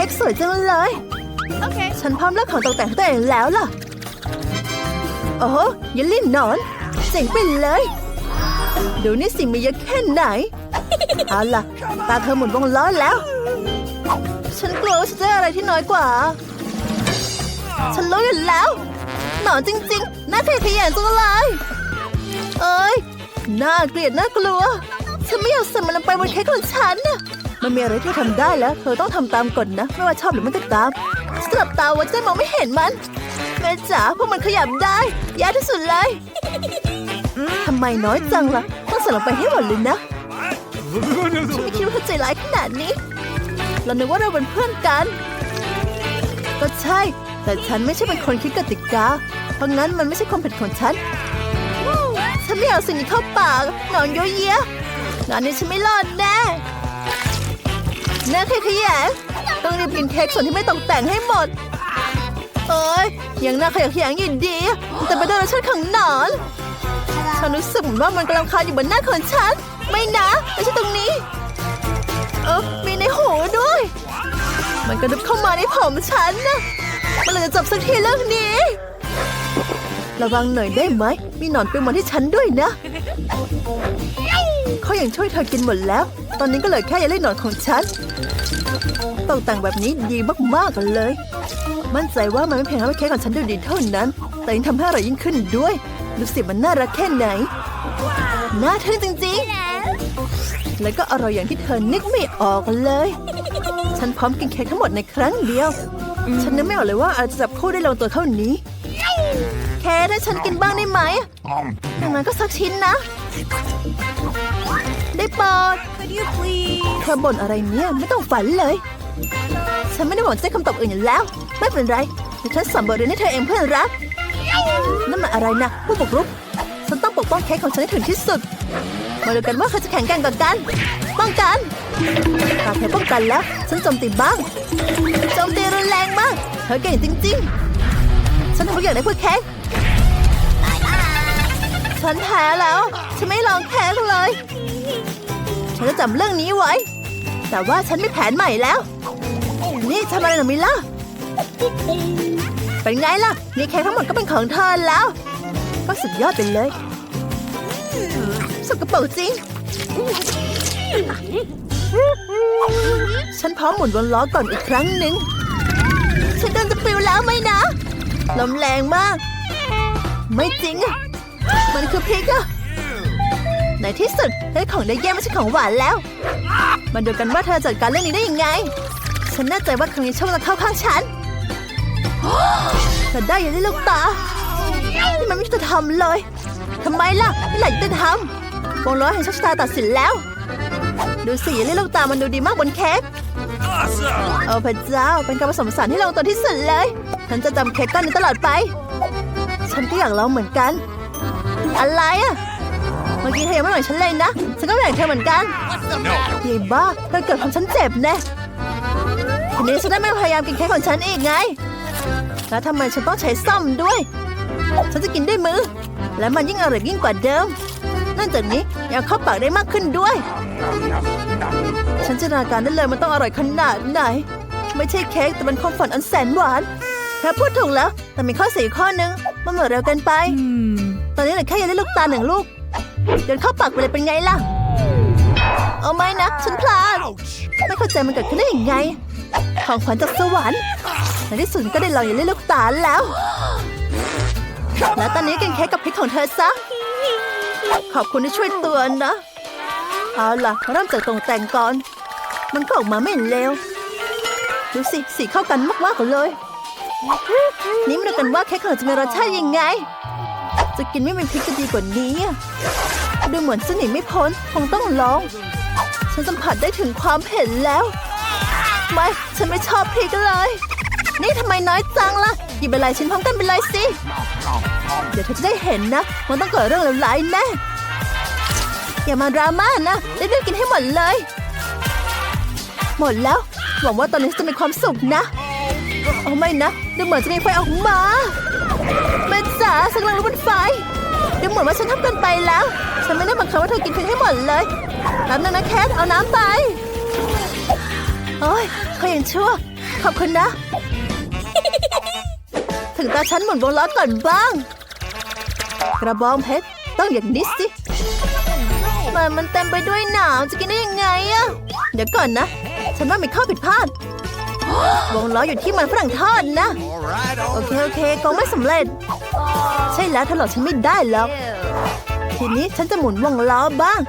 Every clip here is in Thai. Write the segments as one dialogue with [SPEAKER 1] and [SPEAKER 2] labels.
[SPEAKER 1] ค้กสวยจังเลย
[SPEAKER 2] Okay.
[SPEAKER 1] ฉันพร้อมเลือกของตกแต่งให้ตัวเองแล้วล่ะ โอ้โหเยลลี่หนอน เจ๋งไปเลย ดูนี่สิมีเยอะแค่ไหน เอาล่ะ ตาเธอหมุนวงล้อแล้ว ฉันกลัวว่าฉันจะได้อะไรที่น้อยกว่า ฉันรู้อยู่แล้ว หนอนจริงๆน่าขยะแขยงจังเลยเอ้ย น่าเกลียดน่ากลัว ฉันไม่อยากใส่มันลงไปบนเค้กของฉันน่ะ มันมีอะไรที่ทำได้แล้ว เธอต้องทำตามกฎนะ ไม่ว่าชอบหรือไม่ก็ตามสลับตาไว่าจะมองไม่เห็นมันแม่จ๋าพวกมันขยับได้ยากที่สุดเลยทำไมน้อยจังล่ะต้องใส่ลงไปให้หมดเลยนะฉันไม่คิดว่าเธอใจร้ายขนาดนี้ เรานึกว่าเราเป็นเพื่อนกัน ก็ใช่ แต่ฉันไม่ใช่เป็นคนคิดกติกา เพราะงั้นมันไม่ใช่ความผิดของฉัน ฉันไม่เอาสิ่งนี้เข้าปากหนอนเยอะแยะงานนี้ฉันไม่รอดแน่ น่าขยะแยต้องรีบกินเค้กส่วนที่ไม่ตกแต่งให้หมดเอ้ยยังน่าขยะแขยงอยู่ดี แต่ไม่ได้รสชาติของหนอนฉันรู้สึกเหมือนว่ามันกำลังคานอยู่บนหน้าของฉัน ไม่นะไม่ใช่ตรงนี้ เออมีในหูด้วย มันกระดุบเข้ามาในผมฉันนะมันเลยจะจบสักทีเรื่องนี้ ระวังหน่อยได้ไหม มีหนอนเป็นมาที่ฉันด้วยนะ เขายัางช่วยเธอกินหมดแล้ว ตอนนี้ก็เหลือแค่ยาเล่นหนอนของฉันตกแต่งแบบนี้ดีมากๆกันเลย มั่นใจว่ามันไม่เพียงทำให้เค้กของฉันดูดีเท่านั้น แต่ยังทำให้อร่อยยิ่งขึ้นด้วยดูสิมันน่ารักแค่ไหน น่าทึ่งจริงๆ แล้วก็อร่อยอย่างที่เธอนึกไม่ออกเลย ฉันพร้อมกินเค้กทั้งหมดในครั้งเดียว ฉันนึกไม่ออกเลยว่าอาจจะจับคู่ได้ลงตัวเท่านี้ แค่ถ้าฉันกินบ้างได้ไหมอย่างนั้นก็สักชิ้นนะ ปอด
[SPEAKER 2] Could you please?
[SPEAKER 1] เธอบ่นอะไรเนี่ยไม่ต้องฝันเลย ฉันไม่ได้หวังจะได้คำตอบอื่นอยู่แล้ว ไม่เป็นไรเดี๋ยวฉันสอนบทเรียนให้เธอเองเพื่อนรัก นั่นมันอะไรนะผู้บุกรุก ฉันต้องปกป้องเค้กของฉันให้ถึงที่สุด มาดูกันว่าใครจะแข่งกันกว่ากัน ป้องกันหากเธอป้องกันแล้ว ฉันโจมตีบ้าง โจมตีรุนแรงมาก เธอเก่งจริง ๆ ฉันทำทุกอย่างได้เพื่อเค้กฉันแพ้แล้ว ฉันไม่ลองเค้เลย ฉันจะจำเรื่องนี้ไว้ แต่ว่าฉันมีแผนใหม่แล้ว นี่ทำอะไรหรอมิล่ะ เป็นไงล่ะ นี่เค้กทั้งหมดก็เป็นของเธอแล้ว ก็สุดยอดไปเลย สกปรกจริง ฉันพร้อมหมุนวนล้อก่อนอีกครั้งหนึ่ง ฉันกำลังจะปลิวแล้วไหมนะ ลมแรงมาก ไม่จริงอะมันคือพริกอะใน ที่สุดได้ของได้เยี่ยมไม่ใช่ของหวานแล้ว มาดูกันว่าเธอจัดการเรื่องนี้ได้ยังไง ฉันแน่ใจว่าครั้งนี้โชคจะเข้าข้างฉันเธอได้อยังได้ลูกตานี่มันไม่ยุติธรรมเลยทำไมล่ะไม่หลายยุติธรรมวงล้อแห่งโชคชะตาตัดสินแล้ว ดูสิอย่าเล่นลูกตามันดูดีมากบนเค้ก
[SPEAKER 3] Awesome!
[SPEAKER 1] โอ้พระเจ้าเป็นการผสมผสานที่ลงตัวที่สุดเลย ฉันจะจำเค้กก้อนนี้ตลอดไป ฉันก็อยากลองเหมือนกัน อะไรอะ เมื่อกี้เธอยังไม่เหมือนฉันเลยนะ ฉันก็ไม่อยากเธอเหมือนกัน
[SPEAKER 3] No!
[SPEAKER 1] ยายบ้าเธอเกิดทำฉันเจ็บแน่ทีนี้ฉันได้ไม่พยายามกินเค้กของฉันอีกไง แล้วทำไมฉันต้องใช้ซ่อมด้วย ฉันจะกินด้วยมือ และมันยิ่งอร่อยยิ่งกว่าเดิมนอกจากนี้ยังเอาเข้าปากได้มากขึ้นด้วย ฉันจินตนาการได้เลยมันต้องอร่อยขนาดไหน ไม่ใช่เค้กแต่เป็นความฝันอันแสนหวานเธอพูดถูกแล้ว แต่มีข้อเสียข้อนึง มันหมดเร็วเกินไป ตอนนี้เหลือแค่ยังได้ลูกตาหนึ่งลูก เดินเข้าปากไปเลยเป็นไงล่ะ เอาไหมนะ ฉันพลาด
[SPEAKER 3] Ouch!
[SPEAKER 1] ไม่เข้าใจมันเกิดขึ้นได้ยังไง ของขวัญจากสวรรค์ในที่สุดก็ได้ลองอย่าเล่นลูกตาแล้ว แล้วตอนนี้กินเค้กกับพริกของเธอซะ ขอบคุณที่ช่วยเตือนนะ เอาล่ะเริ่มจากตรงแต่งก่อน มันก็ออกมาไม่เลวดูสิสีเข้ากันมากๆกว่าเลย นี่มาดูกันว่าเค้กของเราจะมีรสชาติยังไง จะกินไม่เป็นพริกจะดีกว่านี้ดูเหมือนจะหนีไม่พ้นคงต้องลอง ฉันสัมผัสได้ถึงความเผ็ดแล้ว ไม่ ฉันไม่ชอบพริกเลย นี่ทำไมน้อยจังล่ะ หยิบไปหลายชิ้นพร้อมกันไปเลยสิ เดี๋ยวเธอจะได้เห็นนะ มันต้องเกิดเรื่องเลวร้ายแน่ อย่ามาดราม่านะเรื่องกินให้หมดเลย หมดแล้ว หวังว่าตอนนี้จะมีความสุขนะโอ้ไม่นะ ดูเหมือนจะมีไฟออกมา แม่จ๋าสักลังลุกเป็นไฟดูเหมือนว่าฉันทำเกินไปแล้ว ฉันไม่ได้บังคับว่าเธอกินเพียงให้หมดเลยแป๊บนึงนะแคทเอาน้ำไป โอ้ยเขายังชั่ว ขอบคุณนะ ถึงตาฉันหมุนวงล้อก่อนบ้าง กระบองเพชรต้องอย่างนี้สิมันมันเต็มไปด้วยหนาวจะกินได้ยังไงอะเดี๋ยวก่อนนะ ฉันว่ามีข้อผิดพลาด วงล้ออยู่ที่มันฝรั่งทอดนะ
[SPEAKER 2] All right,
[SPEAKER 1] โอ
[SPEAKER 2] all
[SPEAKER 1] เค โอเคคงไม่สำเร็จ ใช่แล้วเธอหลอกฉันไม่ได้หรอก ทีนี้ฉันจะหมุนวงล้อบ้าง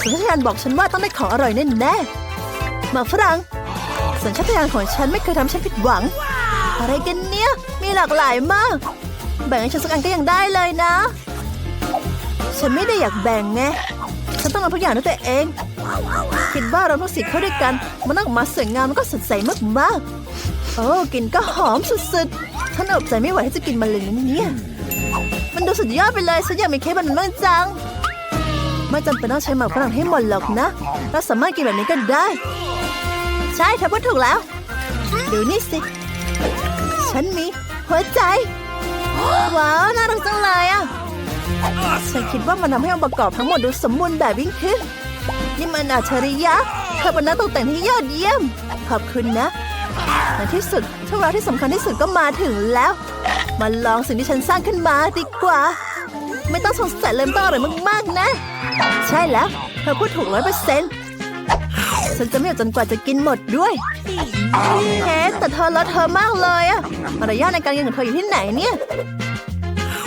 [SPEAKER 1] สัญชาตญาณบอกฉันว่าต้องได้ของอร่อยแน่แน่ๆหมากฝรั่งสัญชาตญาณของฉันไม่เคยทำฉันผิดหวัง อะไรกันเนี่ย มีหลากหลายมาก แบ่งให้ฉันสักอันก็ยังได้เลยนะ ฉันไม่ได้อยากแบ่งไง ฉันต้องทำทุกอย่างด้วยตัวเอง คิดว่าเราทั้งสี่เข้าด้วยกัน มันต้องอกมาสวยงามแล้วก็สดใสมากๆ โอ้กลิ่นก็หอมสุดๆฉันอดใจไม่ไหวที่จะกินมันเลยนะเนี่ยมันดูสุดยอดไปเลยฉันอยากมีเค้กแบบนั้นบ้างจังไม่จำเป็นต้องใช้หมากฝรั่งให้หมดหรอกนะเราสามารถกินแบบนี้ก็ได้ ใช่เธอพูดถูกแล้วดูนี่สิ ฉันมีหัวใจ ว้าวน่ารักจังเลยอะฉันคิดว่ามันทำให้องค์ประกอบทั้งหมดดูสมบูรณ์แบบยิ่งขึ้น นี่มันอัจฉริยะเธอเป็นนักตกแต่งที่ยอดเยี่ยม ขอบคุณนะในที่สุดช่วงเวลาที่สำคัญที่สุดก็มาถึงแล้ว มาลองสิ่งที่ฉันสร้างขึ้นมาดีกว่า ไม่ต้องสงสัยเลยมันต้องอร่อยมากๆนะ ใช่แล้วเธอพูดถูกร้อยเปอร์เซ็นต์ฉันจะไม่หยุดจนกว่าจะกินหมดด้วยเฮ้แต่เธอเลอะเธอมากเลยอะมารยาทในการกินของเธออยู่ที่ไหนเนี่ย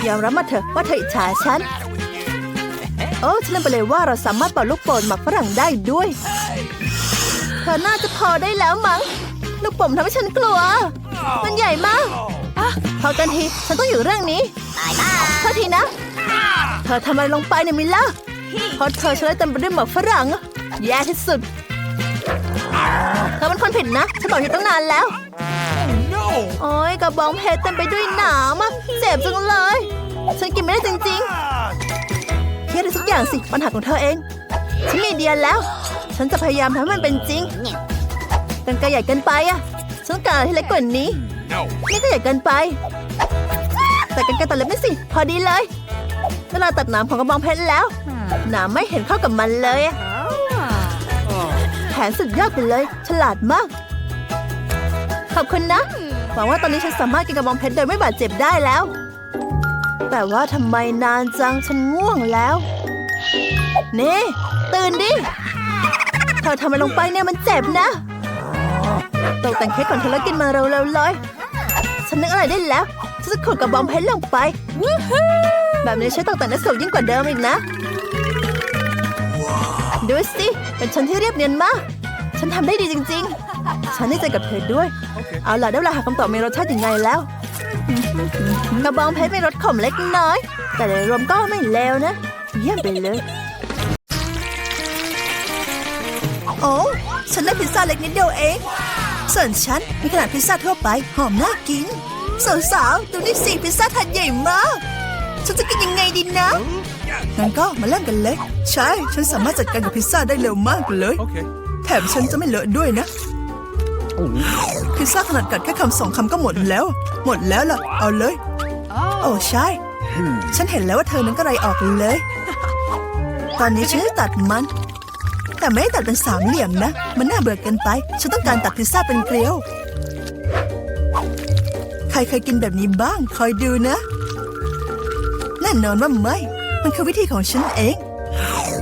[SPEAKER 1] ยอมรับมาเถอะว่าเธออิจฉาฉัน โอ้ฉันลืมไปเลยว่าเราสามารถเป่าลูกโป่งหมักฝรั่งได้ด้วย เธอน่าจะพอได้แล้วมั้ง ลูกโป่งทำให้ฉันกลัว มันใหญ่มากอะพอกันที ฉันต้องอยู่เรื่องนี้โทษทีนะ เธอทำอะไรลงไปเนี่ยมิลล่าเพราะเธอช่วยเต็มไปด้วยหมักฝรั่ง แย่ที่สุด เธอเป็นคนผิดนะ ฉันบอกอยู่ตั้งนานแล้ว
[SPEAKER 2] no!
[SPEAKER 1] โอ้ยกระบองเพชรเต็มไปด้วยหนามอะเจ็บจังเลย ฉันกินไม่ได้จริงๆ เครียดอะไรสักอย่างสิ ปัญหาของเธอเอง ฉันมีไอเดียแล้ว ฉันจะพยายามทำให้มันเป็นจริง กันไกรใหญ่เกินไปอะฉันต้องการอะไรที่เล็กกว่านี้
[SPEAKER 2] No!
[SPEAKER 1] นี่ก็ใหญ่เกินไป แต่กันไกรตัดเล็บนี่สิ พอดีเลย เวลาตัดหนามของกระบองเพชรแล้ว หนามไม่เห็นเข้ากับมันเลยอะแผนสุดยอดไปเลย ฉลาดมาก ขอบคุณนะ หวังว่าตอนนี้ฉันสามารถกินกระบองเพชรโดยไม่บาดเจ็บได้แล้ว แต่ว่าทำไมนานจังฉันง่วงแล้ว นี่ ตื่นดิ เธอทำอะไรลงไปเนี่ยมันเจ็บนะตกแต่งเค้กก่อนเธอแล้วกินมาเร็วๆเลยฉันนึกอะไรได้แล้วฉันจะขุดกระบองเพชรลงไป แบบนี้ใช้ตกแต่งได้สวยยิ่งกว่าเดิมอีกนะ ดูสิ เป็นฉันที่เรียบเนียนมาก ฉันทำได้ดีจริง ๆ ฉันได้ใจกับเธอด้วย เอาล่ะได้เวลาหาคำตอบมีรสชาติยังไงแล้ว กระบองเพชรมีรสขมเล็กน้อย แต่โดยรวมก็ไม่เลวนะ เยี่ยมไปเลย โอ้ฉันได้พิซซ่าเล็กนิดเดียวเองส่วนฉันมีขนาดพิซซ่าทั่วไปหอมน่ากิน สาวๆ ดูนี่สิพิซซ่าถาดใหญ่มาก ฉันจะกินยังไงดีนะ งั้นก็มาเริ่มกันเลย ใช่ ฉันสามารถจัดการกับพิซซ่าได้เร็วมากเลย
[SPEAKER 2] Okay.
[SPEAKER 1] แถมฉันจะไม่เลอะด้วยนะ พิซซ่าขนาดกัดแค่คำสองคำก็หมดแล้ว หมดแล้วล่ะ เอาเลย โอ้ใช่ ฉันเห็นแล้วว่าเธอนั้นก็ไรออกเลย ตอนนี้ฉันจะตัดมัน แต่ไม่ได้ตัดเป็นสามเหลี่ยมนะ มันน่าเบื่อเกินไป ฉันต้องการตัดพิซซ่าเป็นเกลียว ใครเคยกินแบบนี้บ้าง คอยดูนะ แน่นอนว่าไม่ มันคือวิธีของฉันเอง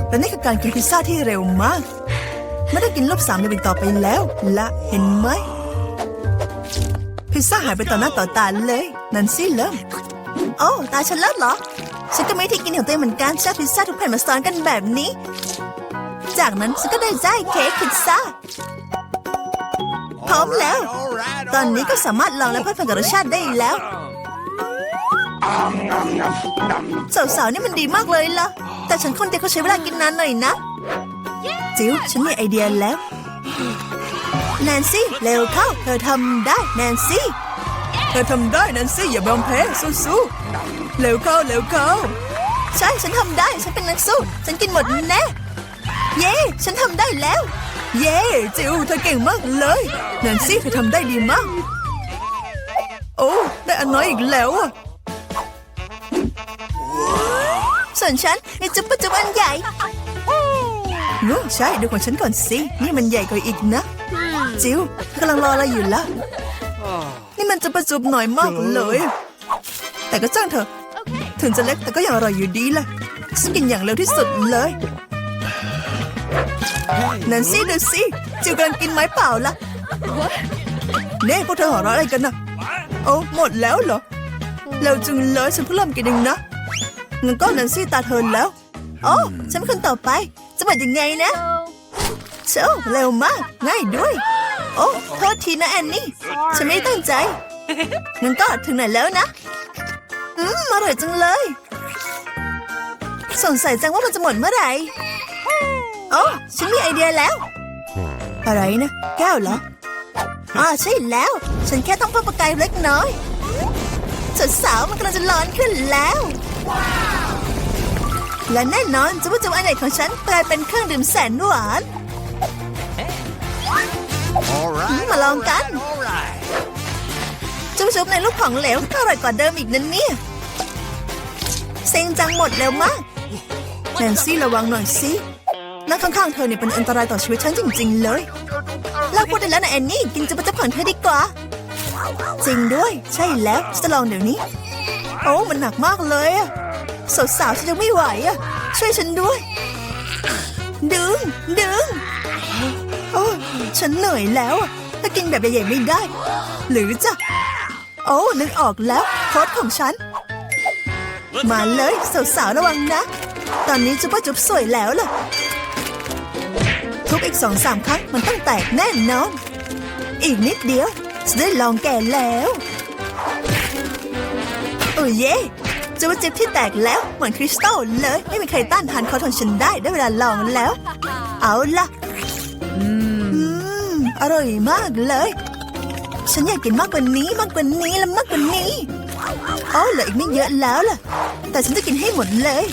[SPEAKER 1] และนี่คือการกินพิซซ่าที่เร็วมาก ไม่ได้กินรูปสามเหลี่ยมอีกต่อไปแล้ว ละเห็นไหมพิซซ่าหายไปต่อหน้าต่อตาเลยนันซี่เริ่มโอ้ตาฉันเลิศเหรอ ฉันก็ไม่ที่กินของตัวเองเหมือนกันชอบพิซซ่าทุกแผ่นมาซ้อนกันแบบนี้ จากนั้นฉันก็ได้ใจเค้กพิซซ่าพร้อมแล้ว ตอนนี้ก็สามารถลองและเพลิดเพลินกับรสชาติได้แล้วสาวๆนี่มันดีมากเลยล่ะ แต่ฉันคนเดียวก็ใช้เวลากินนานหน่อยนะ จิ๋วฉันมีไอเดียแล้ว แนนซี่ เร็วเข้า เธอทำได้แนนซี่ เธอทำได้แนนซี่ อย่ายอมแพ้สู้ๆเร็วเข้า เร็วเข้า ใช่ ฉันทำได้ ฉันเป็นนักสู้ ฉันกินหมดแน่เย้ ฉันทำได้แล้ว เย้จิ๋วเธอเก่งมากเลยแนนซี่เธอทำได้ดีมาก โอ้ได้อันน้อยอีกแล้วอะส่วนฉันมีจุ๊บจุ๊บอันใหญ่ โอ้ใช่ดูของฉันก่อนสิ นี่มันใหญ่กว่าอีกนะ จิ๋วเธอกำลังรออะไรอยู่ล่ะนี่มันจะประจุบหน่อยมากเลย แต่ก็จ้างเถอะ ถึงจะเล็กแต่ก็ยังอร่อยอยู่ดีแหละฉันกินอย่างเร็วที่สุดเลยนันซี่ดูสิจิวกำลังกินไม้เปล่าละเน่พวกเธอหัวเราะอะไรกันนะโอ้หมดแล้วเหรอเร็วจังเลยฉันเพิ่งเริ่มกินเองนะงั้นก็นันซี่ตาเธอแล้วโอ้ฉันเป็นคนต่อไป จะเป็นยังไงนะเช้าเร็วมาก ง่ายด้วย โอ้โทษทีนะแอนนี่ ฉันไม่ตั้งใจงั้นก็ถึงไหนแล้วนะ อืมอร่อยจังเลย สงสัยจังว่ามันจะหมดเมื่อไหร่โอ้ฉันมีไอเดียแล้ว อะไรนะ แก้วเหรออ่าใช่แล้ว ฉันแค่ต้องเพิ่มประกายเล็กน้อยสาวๆมันกำลังจะร้อนขึ้นแล้ว และแน่นอนจะว่าจะอันไหนของฉันกลายเป็นเครื่องดื่มแสนหวาน
[SPEAKER 2] All right.
[SPEAKER 1] มาลองกัน
[SPEAKER 2] All right.
[SPEAKER 1] จุ๊บๆในลูกของเหลวก็อร่อยกว่าเดิมอีกนั่นเนี่ยเซ็งจังหมดเร็วมากแนนซี่ระวังหน่อยสินั่งข้างๆเธอเนี่ยเป็นอันตรายต่อชีวิตฉันจริง ๆ เลยเลิกพูดได้แล้วนะแอนนี่กินจุ๊บๆของเธอดีกว่า จริงด้วย ใช่แล้วฉันจะลองเดี๋ยวนี้ โอ้มันหนักมากเลยอะ สาวๆฉันยังไม่ไหวอะช่วยฉันด้วย ดึง ดึง โอ้ฉันเหนื่อยแล้วอะถ้ากินแบบใหญ่ๆไม่ได้ หรือจะโอ้นึกออกแล้วโค้ดของฉัน มาเลยสาวๆระวังนะ ตอนนี้จุ๊บว่าจุ๊บสวยแล้วล่ะ ทุบอีกสองสามครั้งมันต้องแตกแน่นอน อีกนิดเดียวจะได้ลองแก่แล้ว โอ้เย่ จุ๊บจิ๊บที่แตกแล้วเหมือนคริสตัลเลย ไม่มีใครต้านทานค้ดของฉันได้ได้เวลาลองแล้ว เอาล่ะอืมอร่อยมากเลย ฉันอยากกินมากกว่านี้มากกว่านี้และมากกว่านี้โอ้เหลืออีกไม่เยอะแล้วล่ะ แต่ฉันจะกินให้หมดเลย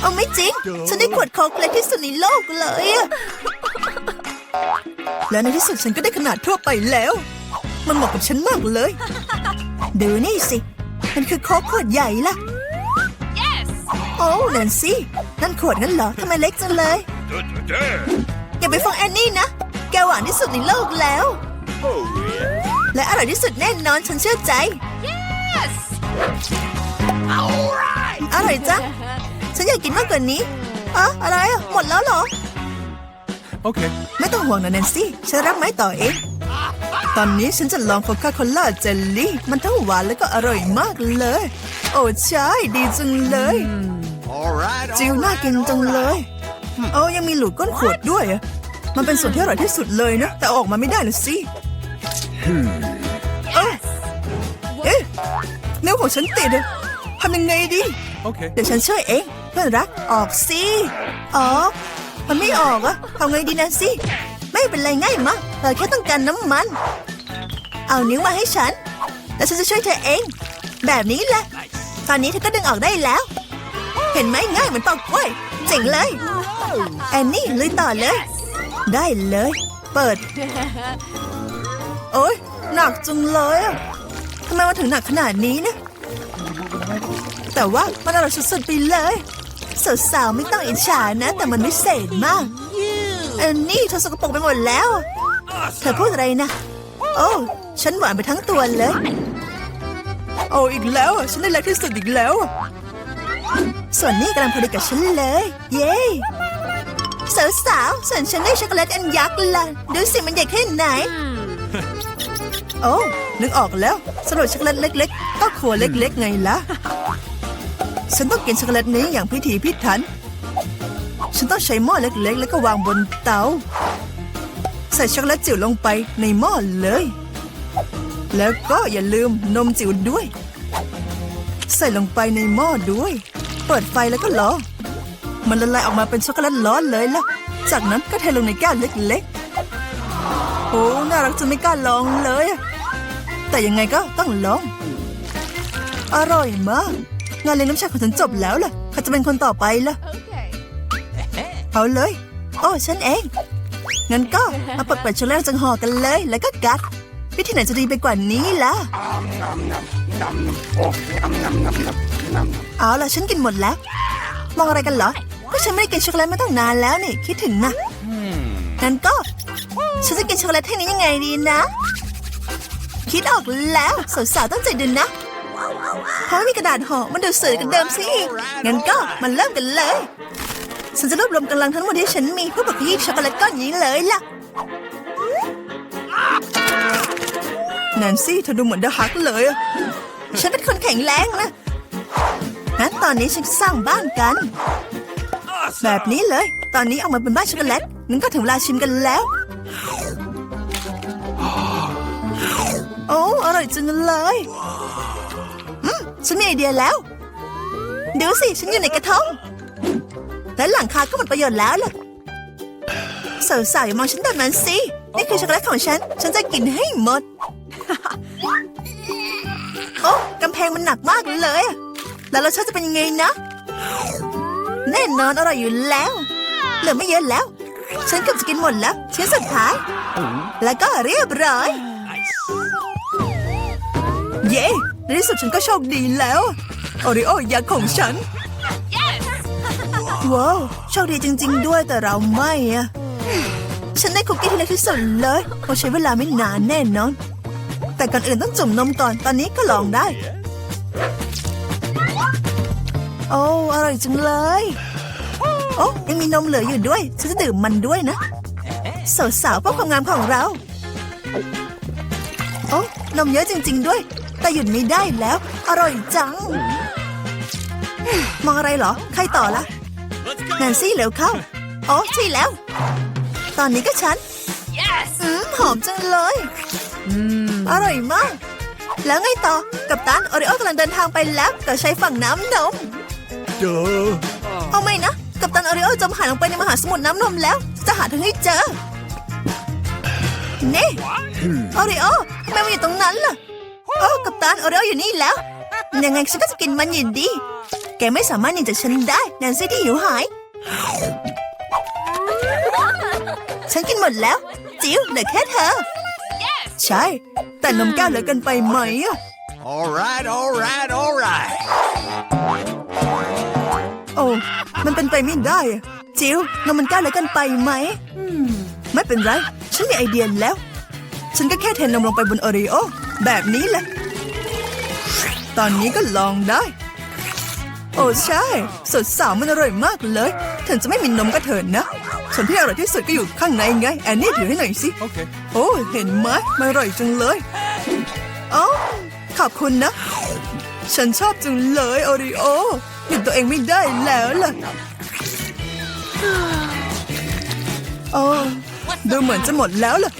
[SPEAKER 1] เอาไม่จริง ฉันได้ขวดโค้กเล็กที่สุดในโลกเลยอะแล้วในที่สุดฉันก็ได้ขนาดทั่วไปแล้ว มันเหมาะกับฉันมากเลย ดูนี่สิ มันคือโค้กขวดใหญ่ล่ะ โอ้นั่นสินั่นขวดงั้นเหรอทำไมเล็กจังเลย อย่าไปฟังแอนนี่นะ แกหวานที่สุดในโลกแล้ว
[SPEAKER 2] Oh, yeah.
[SPEAKER 1] และอร่อยที่สุดแน่นอนฉันเชื่อใจ
[SPEAKER 2] All right.
[SPEAKER 1] อร่อยจังฉันอยากกินมากกว่านี้อะอะไรอะหมดแล้วเหรอ
[SPEAKER 3] Okay.
[SPEAKER 1] ไม่ต้องห่วงนะแนนซี่ ฉันรับไม้ต่อเอง ตอนนี้ฉันจะลองโคคาโคล่าเจลลี่ มันทั้งหวานแล้วก็อร่อยมากเลย โอ้ใช่ดีจังเลย
[SPEAKER 2] All right.
[SPEAKER 1] จิว
[SPEAKER 2] all
[SPEAKER 1] น่า
[SPEAKER 2] right,
[SPEAKER 1] กิน
[SPEAKER 2] all
[SPEAKER 1] จังเลย
[SPEAKER 2] right.
[SPEAKER 1] โอ้ยังมีหลูดก้นขวดด้วยอะมันเป็นส่วนที่อร่อยที่สุดเลยนะ แต่ออกมาไม่ได้นะสิเอ้าเอ๊ะนิ้วของฉันติดอะทำยังไงดี
[SPEAKER 3] Okay.
[SPEAKER 1] เดี๋ยวฉันช่วยเองเพื่อนรักออกสิออกมันไม่ออกอะทำไงดีนะสิไม่เป็นไรง่ายมาก เราแค่ต้องการน้ำมัน เอานิ้วมาให้ฉัน แล้วฉันจะช่วยเธอเอง แบบนี้แหละ ตอนนี้เธอก็ดึงออกได้แล้ว เห็นไหมง่ายเหมือนปอกกล้วยเจ๋งเลย แอนนี่ลุยต่อเลย ได้เลย เปิด โอ๊ยหนักจังเลยอะทำไมมันถึงหนักขนาดนี้นะ แต่ว่ามันอร่อยสุดๆไปเลยสาวๆไม่ต้องอิจฉานะ แต่มันวิเศษมากแอนนี่เธอสกปรกไปหมดแล้ว เธอพูดอะไรนะโอ้ฉันหวานไปทั้งตัวเลย โอ้อีกแล้วอะฉันได้เล็กที่สุดอีกแล้วอะส่วนนี้กำลังพอดีกับฉันเลย เย้สาวๆส่วนฉันได้ช็อกโกแลตอันยักษ์ละดูสิมันใหญ่แค่ไหน โอ้นึกออกแล้วสำหรับช็อกโกแลตเล็ก ๆ ก็ครัวเล็ก ๆ ไงล่ะฉันต้องกินช็อกโกแลตนี้อย่างพิถีพิถัน ฉันต้องใช้หม้อเล็ก ๆ แล้วก็วางบนเตา ใส่ช็อกโกแลตจิ๋วลงไปในหม้อเลย แล้วก็อย่าลืมนมจิ๋วด้วย ใส่ลงไปในหม้อด้วย เปิดไฟแล้วก็รอ มันละลายออกมาเป็นช็อกโกแลตร้อนเลยล่ะ จากนั้นก็เทลงในแก้วเล็กๆ โอ้น่ารักจนไม่กล้าลองเลยอะแต่ยังไงก็ต้องลอง อร่อยมาก งานเลี้ยงน้ำชาของฉันจบแล้วล่ะใครจะเป็นคนต่อไปล่ะ เอาเลย โอ้ฉันเอง งั้นก็มาเปิดเปิดช็อกโกแลตจังห่อกันเลย แล้วก็กัดวิธีไหนจะดีไปกว่านี้ล่ะเอาล่ะฉันกินหมดแล้วมองอะไรกันเหรอก็ฉันไม่ได้กินช็อกโกแลตมาตั้งนานแล้วนี่คิดถึงนะงั้นก็ฉันจะกินช็อกโกแลตแท่งนี้ยังไงดีนะ คิดออกแล้วสาวๆต้องใจเดินนะเพราะไม่มีกระดาษห่อมันดูสวยกันเดิมสิงั้นก็มาเริ่มกันเลย ฉันจะรวบรวมกำลังทั้งหมดที่ฉันมีเพื่อปักยี่ช็อกโกแลตก้อนนี้เลยล่ะแนนซี่เธอดูเหมือนเดอะฮักเลย ฉันเป็นคนแข็งแรงนะงั้นตอนนี้ฉันสร้างบ้านกัน แบบนี้เลย ตอนนี้เอามาเป็นบ้านช็อกโกแลตงั้นก็ถึงเวลาชิมกันแล้ว โอ้อร่อยจังเลยอืมฉันมีไอเดียแล้ว ดูสิ ฉันอยู่ในกระทง และหลังคาก็หมดประโยชน์แล้วล่ะสาวๆอย่ามองฉันแบบนั้นสินี่คือช็อกโกแลตของฉัน ฉันจะกินให้หมด โอ้กำแพงมันหนักมากเลย แล้วรสชาติจะเป็นยังไงนะ แน่นอนอร่อยอยู่แล้ว เหลือไม่เยอะแล้ว ฉันเกือบจะกินหมดแล้วชิ้นสุดท้าย แล้วก็เรียบร้อย เย้ในที่สุดฉันก็โชคดีแล้ว โอริโอยักษ์ของฉัน ว้าวโชคดีจริง ๆ ด้วยแต่เราไม่อะฉันได้คุกกี้ที่เล็กที่สุดเลยเพราะใช้เวลาไม่นานแน่นอน แต่ก่อนอื่นต้องจุ่มนมก่อนตอนนี้ก็ลองได้ โอ้อร่อยจังเลย โอ้ยังมีนมเหลืออยู่ด้วย ฉันจะดื่มมันด้วยนะ สาวๆเพื่อความงามของเรา โอ้นมเยอะจริง ๆ ด้วย แต่หยุดไม่ได้แล้ว อร่อยจัง มองอะไรเหรอ ใครต่อละ แนนซี่เร็วเข้า โอ้ใช่แล้ว ตอนนี้ก็ฉันอืมหอมจังเลย อืม อร่อยมาก แล้วไงต่อ กับตันโอริโอกำลังเดินทางไปแล้วก็ใช้ฝั่งน้ำนม
[SPEAKER 3] Duh.
[SPEAKER 1] เอาไม่นะ กับตันโอริโอจมหายลงไปในมหาสมุทรน้ำนมแล้ว จะหาเธอให้เจอ นี่ โอริโอทำไมมันอยู่ตรงนั้นล่ะ โอ้กับตันโอริโออยู่นี่แล้ว ยังไงฉันก็จะกินมันอยู่ดี แกไม่สามารถหนีจากฉันได้แนนซี่ที่หิวหาย ฉันกินหมดแล้ว จิ๋วเหลือแค่เธอ ใช่ แต่นมแก้วเหลือเกันไปไหมอะ
[SPEAKER 2] All right, all right, all right.
[SPEAKER 1] โอ้ มันเป็นไปไม่ได้อะจิ๋วนมมันแก้วเหลือเกันไปไหม ไม่เป็นไร ฉันมีไอเดียแล้ว ฉันก็แค่เทนมลงไปบนโอรีโอแบบนี้แหละ ตอนนี้ก็ลองได้โอ้ใช่ สดสาวมันอร่อยมากเลยถึงจะไม่มีนมก็เถินนะ ส่วนที่อร่อยที่สุดก็อยู่ข้างในไง แอนนี่ถือให้หน่อยสิ
[SPEAKER 3] Okay.
[SPEAKER 1] โอ้เห็นไหมมันอร่อยจังเลยโอ้ขอบคุณนะ ฉันชอบจังเลยโอริโอหยุดตัวเองไม่ได้แล้วล่ะโอ้ดูเหมือนจะหมดแล้วล่ะ